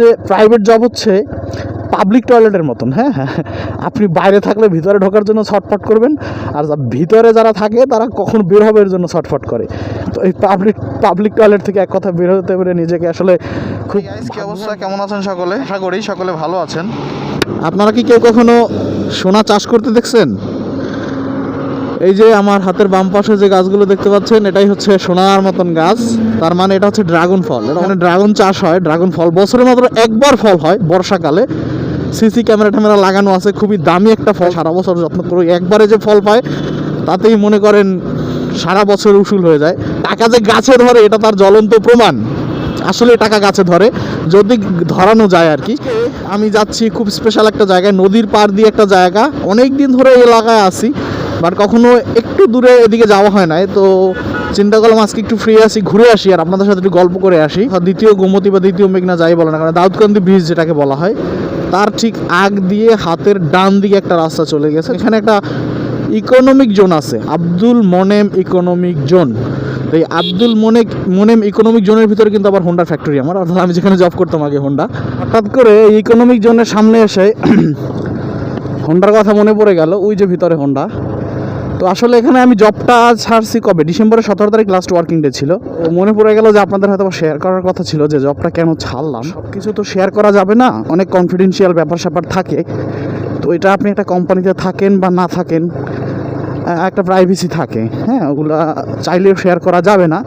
যে private job হচ্ছে public টয়লেটের মতন হ্যাঁ? হ্যাঁ আপনি বাইরে থাকলে ভিতরে ঢোকার জন্য ছটফট করবেন আর ভিতরে যারা থাকে তারা কখন বের হবে এর জন্য ছটফট করে। তো এই পাবলিক পাবলিক টয়লেট থেকে এক কথা বের হতে পেরে নিজেকে আসলে খুব কি অবস্থা? কেমন আছেন সকলে? আশা করি সকলে ভালো আছেন। আপনারা কি কেউ কখনো সোনা চাষ করতে দেখছেন? এই যে আমার হাতের বাম পাশে যে গাছগুলো দেখতে পাচ্ছেন, এটাই হচ্ছে সোনার মতন গাছ। তার মানে এটা হচ্ছে ড্রাগন ফল। এখানে ড্রাগন চাষ হয়, ড্রাগন ফল। বছরে মাত্র একবার ফল হয় বর্ষাকালে। সিসি ক্যামেরা ট্যামেরা লাগানো আছে, খুবই দামি একটা ফল। সারা বছর যত্ন করে একবারে যে ফল পায়, তাতেই মনে করেন সারা বছর উসুল হয়ে যায়। টাকা যে গাছে ধরে, এটা তার জ্বলন্ত প্রমাণ। আসলে টাকা গাছে ধরে, যদি ধরানো যায় আর কি। আমি যাচ্ছি খুব স্পেশাল একটা জায়গায়, নদীর পার দিয়ে একটা জায়গা। অনেক দিন ধরে এলাকায় আসি বাট কখনো একটু দূরে এদিকে যাওয়া হয় নাই, তো চিন্তা করলাম আজকে একটু ফ্রি আসি ঘুরে আসি আর আপনাদের সাথে একটু গল্প করে আসি। দ্বিতীয় গোমতী বা দ্বিতীয় মেঘনা যাই বলে না কারণ দাউদকান্দি ব্রিজ যেটাকে বলা হয়, তার ঠিক আগ দিয়ে হাতের ডান দিকে একটা রাস্তা চলে গেছে, এখানে একটা ইকোনমিক জোন আছে, আব্দুল মনেম ইকোনমিক জোন তো এই আব্দুল মনে মনেম ইকোনমিক জোনের ভিতরে কিন্তু আবার হোন্ডা ফ্যাক্টরি আমার, অর্থাৎ আমি যেখানে জব করতাম আগে হোন্ডা হঠাৎ করে ইকোনমিক জোনের সামনে এসে হোন্ডার কথা মনে পড়ে গেল, ওই যে ভিতরে হোন্ডা তো আসলে এখানে আমি জবটা ছাড়ছি কবে? ডিসেম্বরের সতেরো তারিখ লাস্ট ওয়ার্কিং ডে ছিল। তো মনে পড়ে গেল যে আপনাদের হয়তো শেয়ার করার কথা ছিল যে জবটা কেন ছাড়লাম। সব কিছু তো শেয়ার করা যাবে না, অনেক কনফিডেন্সিয়াল ব্যাপার স্যাপার থাকে। তো এটা আপনি একটা কোম্পানিতে থাকেন বা না থাকেন একটা প্রাইভেসি থাকে। হ্যাঁ ওগুলা চাইলেও শেয়ার করা যাবে না।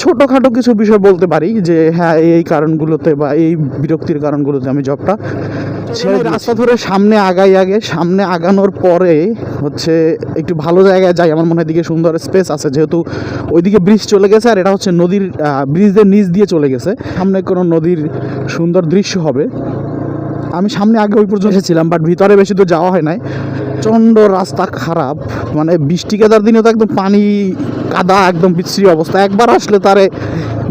ছোটোখাটো কিছু বিষয় বলতে পারি যে হ্যাঁ এই কারণগুলোতে বা এই বিরক্তির কারণগুলোতে আমি জবটা ছেড়ে রাস্তা ধরে সামনে আগাই আগে সামনে আগানোর পরে হচ্ছে একটু ভালো জায়গায় যাই। আমার মনে হয় দিকে সুন্দর স্পেস আছে যেহেতু ওইদিকে ব্রিজ চলে গেছে আর এটা হচ্ছে নদীর ব্রিজের নিচ দিয়ে চলে গেছে। সামনে কোনো নদীর সুন্দর দৃশ্য হবে। আমি সামনে আগে ওই পর্যন্ত এসেছিলাম বাট ভিতরে বেশি তো যাওয়া হয় নাই। প্রচণ্ড রাস্তা খারাপ মানে বৃষ্টি কেদার দিনে তো একদম পানি কাদা একদম বিশ্রী অবস্থা। একবার আসলে তারে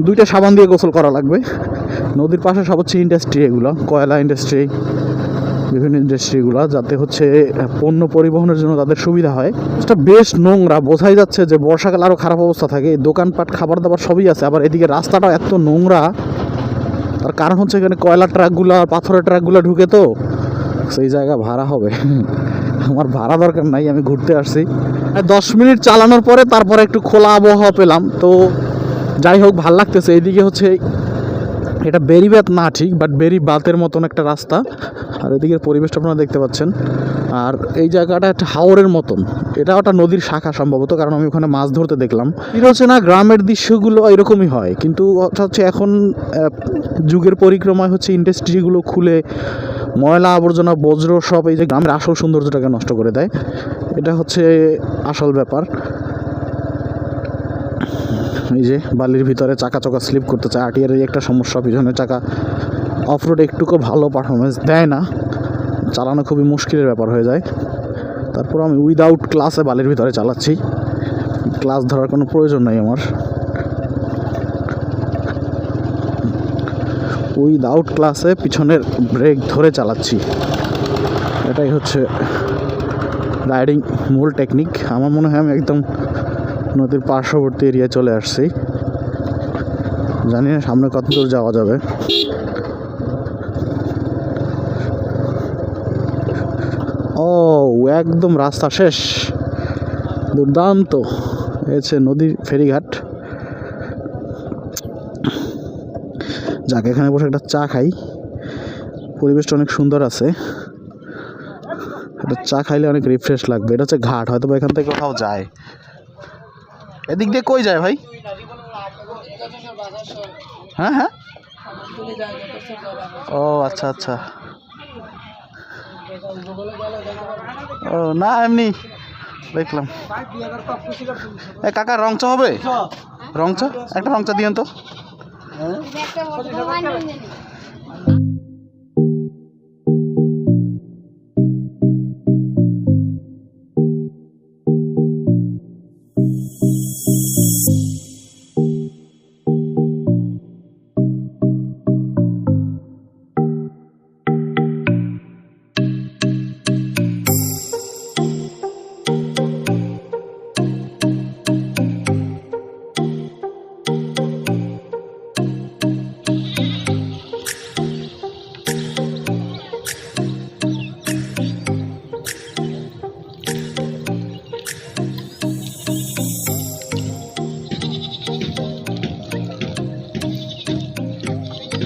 দুইটা সাবান দিয়ে গোসল করা লাগবে। নদীর পাশে সব হচ্ছে ইন্ডাস্ট্রি এগুলো কয়লা ইন্ডাস্ট্রি বিভিন্ন ইন্ডাস্ট্রিগুলো যাতে হচ্ছে, পণ্য পরিবহনের জন্য তাদের সুবিধা হয়। এটা বেশ নোংরা, বোঝাই যাচ্ছে যে বর্ষাকাল আরও খারাপ অবস্থা থাকে। দোকানপাট খাবার দাবার সবই আছে, আবার এদিকে রাস্তাটা এত নোংরা। তার কারণ হচ্ছে এখানে কয়লা ট্রাকগুলো, পাথরের ট্রাকগুলো ঢুকে তো, সেই জায়গা ভাড়া হবে। আমার ভাড়া দরকার নাই, আমি ঘুরতে আসছি। দশ মিনিট চালানোর পরে তারপরে একটু খোলা আবহাওয়া পেলাম। তো যাই হোক, ভালো লাগতেছে। এইদিকে হচ্ছে এটা বেরিবাত না ঠিক বাট বেরি বাতের মতন একটা রাস্তা। আর এদিকের পরিবেশটা আপনারা দেখতে পাচ্ছেন। আর এই জায়গাটা একটা হাওরের মতন। এটা একটা নদীর শাখা সম্ভবত, কারণ আমি ওখানে মাছ ধরতে দেখলাম। এটা হচ্ছে না, গ্রামের দৃশ্যগুলো এরকমই হয়। কিন্তু ওটা হচ্ছে এখন যুগের পরিক্রমায় হচ্ছে ইন্ডাস্ট্রিগুলো খুলে, ময়লা আবর্জনা, বজ্র সব এই যে গ্রামের আসল সৌন্দর্যটাকে নষ্ট করে দেয়। এটা হচ্ছে আসল ব্যাপার। এই যে বালির ভিতরে চাকা চাকা স্লিপ করতে চায়। এই একটা সমস্যা, পিছনে চাকা অফ রোড একটুকু ভালো পারফরমেন্স দেয় না। চালানো খুবই মুশকিলের ব্যাপার হয়ে যায়। তারপর আমি উইদাউট ক্লাসে বালির ভিতরে চালাচ্ছি। ক্লাস ধরার কোনো প্রয়োজন নাই আমার। উইদাউট ক্লাসে পিছনের ব্রেক ধরে চালাচ্ছি। এটাই হচ্ছে রাইডিং মূল টেকনিক আমার মনে হয় আমি একদম নদীর পার্শ্ববর্তী এরিয়ায় চলে আসছি। জানি না সামনে কত দূর যাওয়া যাবে। ও, একদম রাস্তা শেষ। দুর্দান্ত। হয়েছে নদীর ফেরিঘাট। যাক, এখানে বসে একটা চা খাই। পরিবেশটা অনেক সুন্দর আছে। একটা চা খাইলে অনেক রিফ্রেশ লাগবে। এটা হচ্ছে ঘাট হয়তো এখান থেকে কোথাও যায়। এদিক দিয়ে কই যায় ভাই? হ্যাঁ হ্যাঁ। ও আচ্ছা আচ্ছা। ও, না, এমনি দেখলাম। এ, কাকা, রং চা হবে? রং চা? একটা রং চা দিয়েন তো।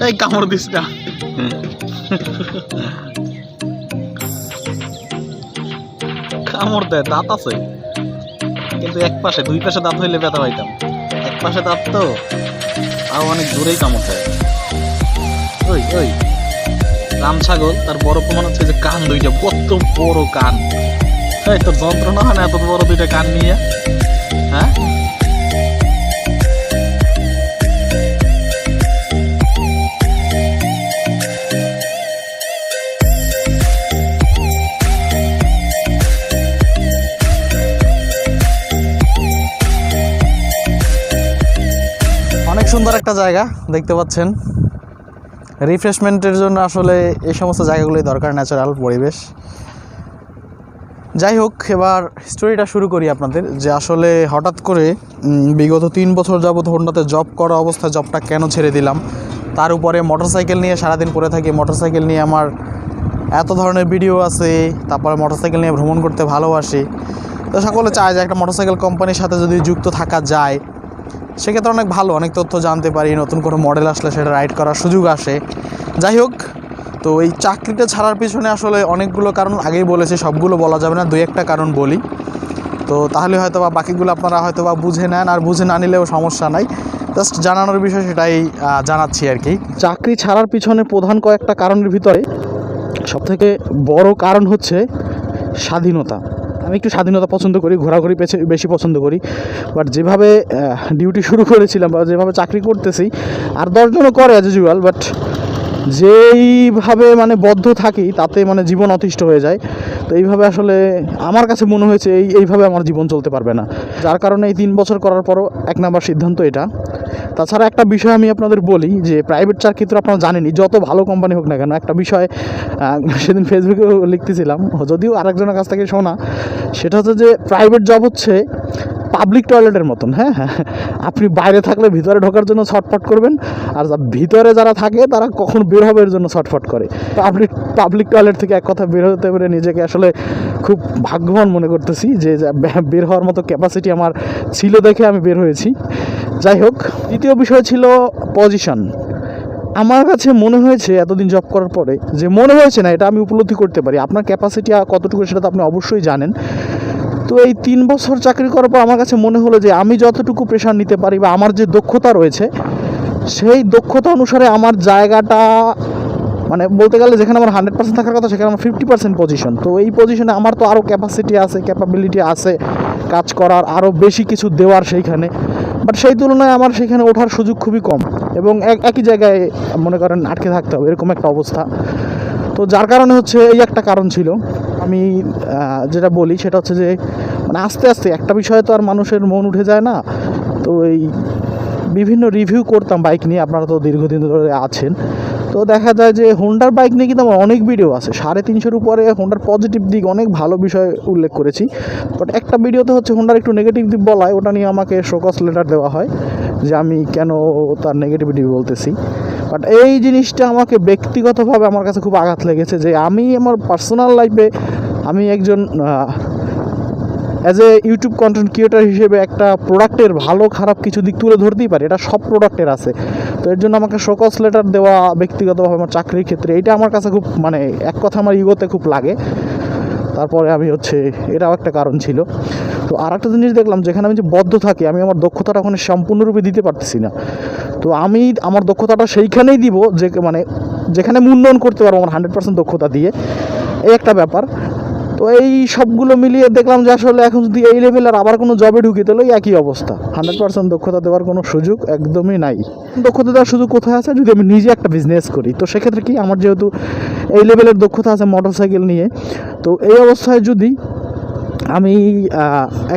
এই কামড় দিস না। কামড় দেয়, দাঁত আছে। কিন্তু এক পাশে, দুই পাশে দাঁত হইলে ব্যথা পাইতাম। এক পাশে দাঁত তো, তাও অনেক দূরেই কামড় দেয়। ওই ওই। রাম ছাগল, তার বড় প্রমাণ হচ্ছে যে কান দুইটা কত বড় কান। এই, তোর যন্ত্রণা হয় না এত বড় দুইটা কান নিয়ে? হ্যাঁ? সুন্দর একটা জায়গা দেখতে পাচ্ছেন। রিফ্রেশমেন্টের জন্য আসলে এই সমস্ত জায়গাগুলোই দরকার ন্যাচারাল পরিবেশ। যাই হোক, এবার স্টোরিটা শুরু করি আপনাদের যে আসলে হঠাৎ করে বিগত তিন বছর যাবত হোন্ডাতে জব করা অবস্থায় জবটা কেন ছেড়ে দিলাম? তার উপরে মোটরসাইকেল নিয়ে সারাদিন পরে থাকি মোটরসাইকেল নিয়ে আমার এত ধরনের ভিডিও আছে, তারপরে মোটরসাইকেল নিয়ে ভ্রমণ করতে ভালোবাসি। তো সকলে চায় যে একটা মোটরসাইকেল কোম্পানির সাথে যদি যুক্ত থাকা যায়। সেক্ষেত্রে অনেক ভালো, অনেক তথ্য জানতে পারি, নতুন কোনো মডেল আসলে সেটা রাইড করার সুযোগ আসে। যাই হোক, তো এই চাকরিটা ছাড়ার পিছনে আসলে অনেকগুলো কারণ আগেই বলেছি, সবগুলো বলা যাবে না, দুই একটা কারণ বলি। তো তাহলে হয়তো বা বাকিগুলো আপনারা হয়তো বা বুঝে নেন, আর বুঝে না নিলেও সমস্যা নাই। জাস্ট জানানোর বিষয় সেটাই জানাচ্ছি আর কি। চাকরি ছাড়ার পিছনে প্রধান কয়েকটা কারণের ভিতরে সবথেকে বড় কারণ হচ্ছে স্বাধীনতা। আমি একটু স্বাধীনতা পছন্দ করি, ঘোরাঘুরি বেশি পছন্দ করি। বাট যেভাবে ডিউটি শুরু করেছিলাম বা যেভাবে চাকরি করতেছি, আর দশজনও করে অ্যাজ ইউজুয়াল বাট যেইভাবে মানে বদ্ধ থাকি, তাতে মানে জীবন অতিষ্ঠ হয়ে যায়। তো এইভাবে আসলে আমার কাছে মনে হয়েছে, এই, এইভাবে আমার জীবন চলতে পারবে না। যার কারণে এই তিন বছর করার পরও এক নাম্বার সিদ্ধান্ত এটা। তাছাড়া একটা বিষয় আমি আপনাদের বলি যে প্রাইভেট চাকরি তো আপনারা জানেনই, যত ভালো কোম্পানি হোক না কেন, একটা বিষয় সেদিন ফেসবুকেও লিখতেছিলাম, যদিও আরেকজনের কাছ থেকে শোনা, সেটা হচ্ছে যে প্রাইভেট জব হচ্ছে পাবলিক টয়লেটের মতন হ্যাঁ হ্যাঁ আপনি বাইরে থাকলে ভিতরে ঢোকার জন্য ছটফট করবেন, আর ভিতরে যারা থাকে তারা কখন বের হবে এর জন্য ছটফট করে। আপনি পাবলিক টয়লেট থেকে এক কথা বের হতে পেরে নিজেকে আসলে খুব ভাগ্যবান মনে করতেছি যে বের হওয়ার মতো ক্যাপাসিটি আমার ছিল দেখে আমি বের হয়েছি। যাই হোক দ্বিতীয় বিষয় ছিল পজিশন আমার কাছে মনে হয়েছে এতদিন জব করার পরে যে মনে হয়েছে না, এটা আমি উপলব্ধি করতে পারি। আপনার ক্যাপাসিটি কতটুকু সেটা তো আপনি অবশ্যই জানেন। তো এই তিন বছর চাকরি করার পর আমার কাছে মনে হলো যে আমি যতটুকু প্রেশার নিতে পারি বা আমার যে দক্ষতা রয়েছে, সেই দক্ষতা অনুসারে আমার জায়গাটা মানে বলতে গেলে যেখানে আমার হান্ড্রেড পার্সেন্ট থাকার কথা, সেখানে আমার ফিফটি পার্সেন্ট পজিশন তো এই পজিশনে আমার তো আরও ক্যাপাসিটি আছে ক্যাপাবিলিটি আছে কাজ করার আরও বেশি কিছু দেওয়ার সেইখানে। বাট সেই তুলনায় আমার সেখানে ওঠার সুযোগ খুবই কম এবং এক- একই জায়গায় মনে করেন আটকে থাকতে হবে, এরকম একটা অবস্থা। তো যার কারণে হচ্ছে এই একটা কারণ ছিল। আমি যেটা বলি সেটা হচ্ছে যে মানে আস্তে আস্তে একটা বিষয়ে তো আর মানুষের মন উঠে যায় না। তো এই বিভিন্ন রিভিউ করতাম বাইক নিয়ে, আপনারা তো দীর্ঘদিন ধরে আছেন। তো দেখা যায় যে হোন্ডার বাইক নিয়ে কিন্তু আমার অনেক ভিডিও আছে। সাড়ে তিনশোর উপরে হোন্ডার পজিটিভ দিক, অনেক ভালো বিষয় উল্লেখ করেছি। বাট একটা ভিডিওতে হচ্ছে হোন্ডার একটু নেগেটিভ দিক বলায়, ওটা নিয়ে আমাকে শোকস লেটার দেওয়া হয় যে আমি কেন তার নেগেটিভিটি বলতেছি। বাট এই জিনিসটা আমাকে ব্যক্তিগতভাবে আমার কাছে খুব আঘাত লেগেছে যে আমি আমার পার্সোনাল লাইফে আমি একজন as a YouTube content creator হিসেবে একটা প্রোডাক্টের ভালো, খারাপ কিছু দিক তুলে ধরতেই পারি। এটা সব প্রোডাক্টের আছে। তো এর জন্য আমাকে শোকস লেটার দেওয়া ব্যক্তিগতভাবে আমার চাকরির ক্ষেত্রে, এটা আমার কাছে খুব মানে এক কথা আমার ইগোতে খুব লাগে। তারপরে আমি হচ্ছে, এটাও একটা কারণ ছিল। তো আর একটা জিনিস দেখলাম, যেখানে আমি যে বদ্ধ থাকি, আমি আমার দক্ষতাটা ওখানে সম্পূর্ণরূপে দিতে পারতেছি না। তো আমি আমার দক্ষতাটা সেইখানেই দিব, যে মানে যেখানে উন্নয়ন করতে পারব, আমার হান্ড্রেড পার্সেন্ট দক্ষতা দিয়ে। এই একটা ব্যাপার। তো এই সবগুলো মিলিয়ে দেখলাম যে আসলে এখন যদি এই লেভেলের আবার কোনো জবে ঢুকি, তাহলে একই অবস্থা। হান্ড্রেড পার্সেন্ট দক্ষতা দেওয়ার কোনো সুযোগ একদমই নাই। দক্ষতা দেওয়ার সুযোগ কোথায় আছে? যদি আমি নিজে একটা বিজনেস করি, তো সেক্ষেত্রে কি আমার যেহেতু এই লেভেলের দক্ষতা আছে মোটর সাইকেল নিয়ে, তো এই অবস্থায় যদি আমি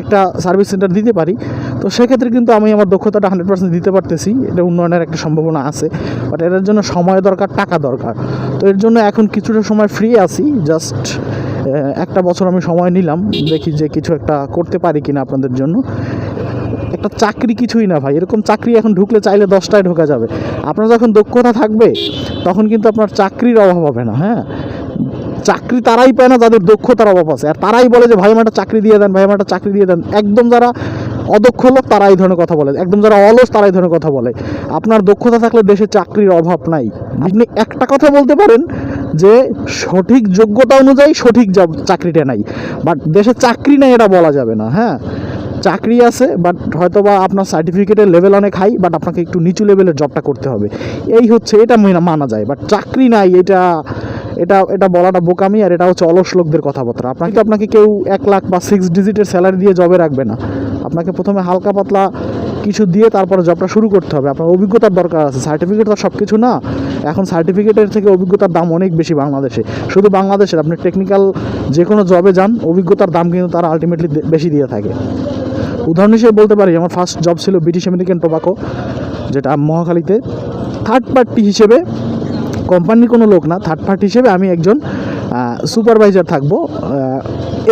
একটা সার্ভিস সেন্টার দিতে পারি, তো সেক্ষেত্রে কিন্তু আমি আমার দক্ষতাটা হান্ড্রেড পার্সেন্ট দিতে পারতেছি। এটা উন্নয়নের একটা সম্ভাবনা আছে। বাট এটার জন্য সময় দরকার, টাকা দরকার। তো এর জন্য এখন কিছুটা সময় ফ্রি আছি। জাস্ট একটা বছর আমি সময় নিলাম, দেখি যে কিছু একটা করতে পারি কিনা আপনাদের জন্য। একটা চাকরি কিছুই না ভাই, এরকম চাকরি এখন ঢুকলে চাইলে দশটায় ঢোকা যাবে। আপনার যখন দক্ষতা থাকবে, তখন কিন্তু আপনার চাকরির অভাব হবে না হ্যাঁ? চাকরি তারাই পায় না, যাদের দক্ষতার অভাব আছে। আর তারাই বলে যে, ভাই, আমার একটা চাকরি দিয়ে দেন, ভাই, আমার একটা চাকরি দিয়ে দেন। একদম যারা অদক্ষ লোক তারা এই ধরনের কথা বলে। একদম যারা অলস তারা এই ধরনের কথা বলে। আপনার দক্ষতা থাকলে দেশে চাকরির অভাব নাই। আপনি একটা কথা বলতে পারেন যে সঠিক যোগ্যতা অনুযায়ী সঠিক চাকরিটা নাই। বাট দেশে চাকরি নাই এটা বলা যাবে না হ্যাঁ? চাকরি আছে বাট হয়তো বা আপনার সার্টিফিকেটের লেভেল অনেক হাই বাট আপনাকে একটু নিচু লেভেলের জবটা করতে হবে। এই হচ্ছে, এটা মানা যায়। বাট চাকরি নাই, এটা এটা এটা বলাটা বোকামি আর এটা হচ্ছে অলস লোকদের কথাবার্তা। আপনাকে আপনাকে কেউ এক লাখ বা সিক্স ডিজিটের স্যালারি দিয়ে জবে রাখবে না। আপনাকে প্রথমে হালকা পাতলা কিছু দিয়ে তারপরে জবটা শুরু করতে হবে। আপনার অভিজ্ঞতার দরকার আছে। সার্টিফিকেট তো সব কিছু না। এখন সার্টিফিকেটের থেকে অভিজ্ঞতার দাম অনেক বেশি বাংলাদেশে। শুধু বাংলাদেশের, আপনি টেকনিক্যাল যে কোনো জবে যান, অভিজ্ঞতার দাম কিন্তু তারা আলটিমেটলি বেশি দিয়ে থাকে। উদাহরণ হিসেবে বলতে পারি, আমার ফার্স্ট জব ছিল ব্রিটিশ আমেরিকান টোবাকো যেটা মহাখালীতে। থার্ড পার্টি হিসেবে কোম্পানির কোনো লোক না থার্ড পার্টি হিসেবে আমি একজন সুপারভাইজার থাকব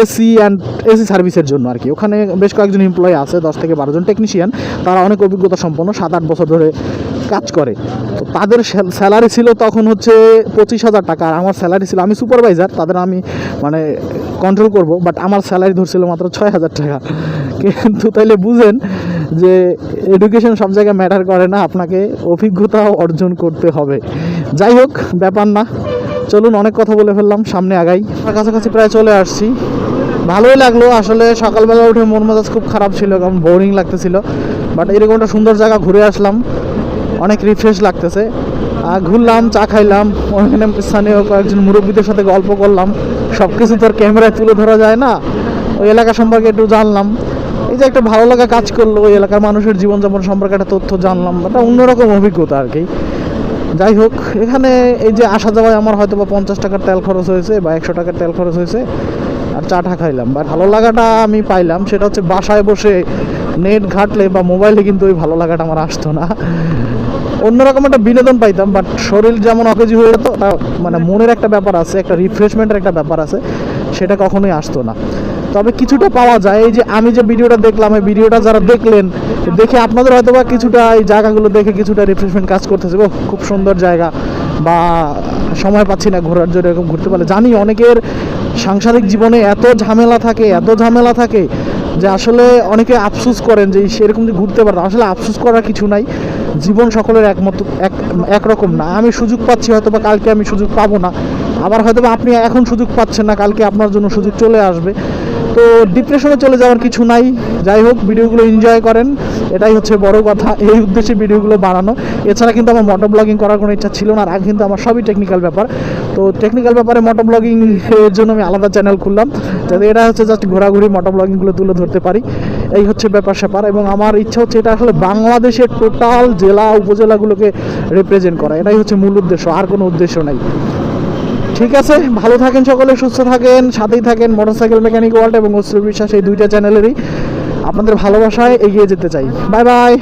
এসি অ্যান্ড এসি সার্ভিসের জন্য আর কি। ওখানে বেশ কয়েকজন এমপ্লয়ি আছে, দশ থেকে বারো জন টেকনিশিয়ান তারা অনেক অভিজ্ঞতা সম্পন্ন সাত আট বছর ধরে কাজ করে। তো তাদের স্যালারি ছিল তখন হচ্ছে পঁচিশ হাজার টাকা। আর আমার স্যালারি ছিল, আমি সুপারভাইজার তাদের আমি মানে কন্ট্রোল করব বাট আমার স্যালারি ধরছিল মাত্র ছয় হাজার টাকা। কিন্তু তাইলে বুঝেন যে এডুকেশন সব জায়গায় ম্যাটার করে না, আপনাকে অভিজ্ঞতা অর্জন করতে হবে। যাই হোক, ব্যাপার না। চলুন অনেক কথা বলে ফেললাম, সামনে আগাই। আমার কাছাকাছি প্রায় চলে আসছি। ভালোই লাগল, আসলে সকালবেলা উঠে মন মেজাজ খুব খারাপ ছিল, কারণ বোরিং লাগতেছিল। বাট এরকম একটা সুন্দর জায়গা ঘুরে আসলাম, অনেক রিফ্রেশ লাগতেছে। ঘুরলাম, চা খাইলাম, ওখানে স্থানীয় কয়েকজন মুরব্বীদের সাথে গল্প করলাম। সব কিছু তো আর ক্যামেরায় তুলে ধরা যায় না। ওই এলাকা সম্পর্কে একটু জানলাম। এই যে একটা ভালো লাগা কাজ করল, ওই এলাকার মানুষের জীবনযাপন সম্পর্কে একটা তথ্য জানলাম। একটা অন্যরকম অভিজ্ঞতা আর কি। যাই হোক, এখানে এই যে আসা যাওয়ায় আমার হয়তো বা পঞ্চাশ টাকার তেল খরচ হয়েছে বা একশো টাকার তেল খরচ হয়েছে আর চাটা খাইলাম। বা ভালো লাগাটা আমি পাইলাম, সেটা হচ্ছে বাসায় বসে নেট ঘাটলে বা মোবাইলে কিন্তু ওই ভালো লাগাটা আমার আসতো না। অন্যরকম একটা বিনোদন পাইতাম বাট শরীর যেমন অকেজি হয়ে যেত মানে মনের একটা ব্যাপার আছে, একটা রিফ্রেশমেন্টের একটা ব্যাপার আছে, সেটা কখনোই আসতো না। তবে কিছুটা পাওয়া যায়। এই যে আমি যে ভিডিওটা দেখলাম, এই ভিডিওটা যারা দেখলেন, দেখে আপনাদের হয়তো বা কিছুটা এই জায়গাগুলো দেখে কিছুটা রিফ্রেশমেন্ট কাজ করতেছে। ও খুব সুন্দর জায়গা। বা সময় পাচ্ছি না ঘোরার জন্য এরকম ঘুরতে পারলে। জানি অনেকের সাংসারিক জীবনে এত ঝামেলা থাকে, এত ঝামেলা থাকে যে আসলে অনেকে আফসোস করেন যে সেরকম যে ঘুরতে পারে আসলে আফসোস করার কিছু নাই। জীবন সকলের একমত এক একরকম না। আমি সুযোগ পাচ্ছি হয়তো বা কালকে আমি সুযোগ পাবো না। আবার হয়তো আপনি এখন সুযোগ পাচ্ছেন না, কালকে আপনার জন্য সুযোগ চলে আসবে। তো ডিপ্রেশনে চলে যাওয়ার কিছু নাই। যাই হোক, ভিডিওগুলো এনজয় করেন। এটাই হচ্ছে বড় কথা, এই উদ্দেশ্যে ভিডিওগুলো বানানো। এছাড়া কিন্তু আমার মোটর ব্লগিং করার কোনো ইচ্ছা ছিল না, আর কিন্তু আমার সবই টেকনিক্যাল ব্যাপার। তো টেকনিক্যাল ব্যাপারে মোটর ব্লগিং এর জন্য আমি আলাদা চ্যানেল খুললাম, যাতে এটা হচ্ছে জাস্ট ঘোরাঘুরি মোটর ব্লগিংগুলো তুলে ধরতে পারি। এই হচ্ছে ব্যাপার স্যাপার, এবং আমার ইচ্ছা হচ্ছে এটা আসলে বাংলাদেশের টোটাল জেলা, উপজেলাগুলোকে রিপ্রেজেন্ট করা। এটাই হচ্ছে মূল উদ্দেশ্য, আর কোনো উদ্দেশ্য নাই। ঠিক আছে, ভালো থাকেন সকলে, সুস্থ থাকেন, সাথেই থাকেন মোটরসাইকেল মেকানিক ওয়ার্ল্ড এবং অস্ত্র বিশ্বাস এই দুইটা চ্যানেলেরই। আপনাদের ভালোবাসায় এগিয়ে যেতে চাই। Bye bye.